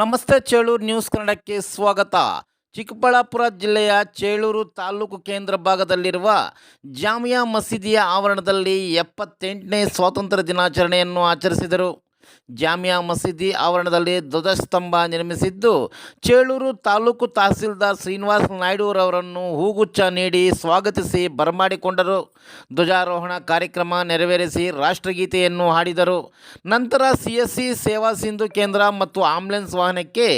ನಮಸ್ತೆ ಚೇಳೂರು ನ್ಯೂಸ್ ಕನ್ನಡಕ್ಕೆ ಸ್ವಾಗತ. ಚಿಕ್ಕಬಳ್ಳಾಪುರ ಜಿಲ್ಲೆಯ ಚೇಳೂರು ತಾಲೂಕು ಕೇಂದ್ರ ಭಾಗದಲ್ಲಿರುವ ಜಾಮಿಯಾ ಮಸೀದಿಯ ಆವರಣದಲ್ಲಿ ಎಪ್ಪತ್ತೆಂಟನೇ ಸ್ವಾತಂತ್ರ್ಯ ದಿನಾಚರಣೆಯನ್ನು ಆಚರಿಸಿದರು. ಜಾಮಿಯಾ ಮಸೀದಿ ಆವರಣದಲ್ಲಿ ಧ್ವಜಸ್ತಂಭ ನಿರ್ಮಿಸಿದ್ದು, ಚೇಳೂರು ತಾಲೂಕು ತಹಸೀಲ್ದಾರ್ ಶ್ರೀನಿವಾಸ ನಾಯ್ಡುರವರನ್ನು ಹೂಗುಚ್ಛ ನೀಡಿ ಸ್ವಾಗತಿಸಿ ಬರಮಾಡಿಕೊಂಡರು. ಧ್ವಜಾರೋಹಣ ಕಾರ್ಯಕ್ರಮ ನೆರವೇರಿಸಿ ರಾಷ್ಟ್ರಗೀತೆಯನ್ನು ಹಾಡಿದರು. ನಂತರ ಸಿ ಎಸ್ ಸೇವಾ ಸಿಂಧು ಕೇಂದ್ರ ಮತ್ತು ಆಂಬ್ಯುಲೆನ್ಸ್ ವಾಹನಕ್ಕೆ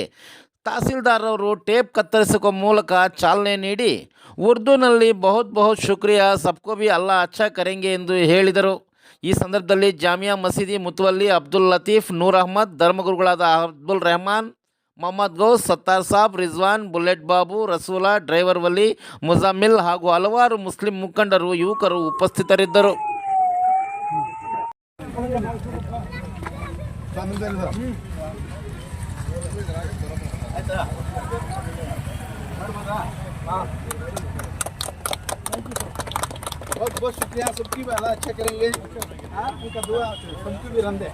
ತಹಸೀಲ್ದಾರ್ ಅವರು ಟೇಪ್ ಕತ್ತರಿಸುವ ಮೂಲಕ ಚಾಲನೆ ನೀಡಿ, ಉರ್ದುನಲ್ಲಿ ಬಹುತ್ ಬಹುತ್ ಶುಕ್ರಿಯಾ ಸಬ್ಕೋಬಿ ಅಲ್ಲ ಅಚ್ಚಾ ಕರೆಂಗೆ ಎಂದು ಹೇಳಿದರು. ಈ ಸಂದರ್ಭದಲ್ಲಿ ಜಾಮಿಯಾ ಮಸೀದಿ ಮುತುವಲ್ಲಿ ಅಬ್ದುಲ್ ಲತೀಫ್, ನೂರ್ ಅಹ್ಮದ್, ಧರ್ಮಗುರುಗಳಾದ Abdul Rehman, Mohammed Gauss, Sattar Saab, Rizwan, bullet Babu, ರಸೂಲಾ, driver ವಲಿ ಮುಜಾಮಿಲ್ ಹಾಗೂ ಹಲವಾರು ಮುಸ್ಲಿಂ ಮುಖಂಡರು, ಯುವಕರು ಉಪಸ್ಥಿತರಿದ್ದರು. बहुत शुक्रिया सबकी वाला अच्छा करेंगे हाँ उनका दुआ सबकी भी रंदे.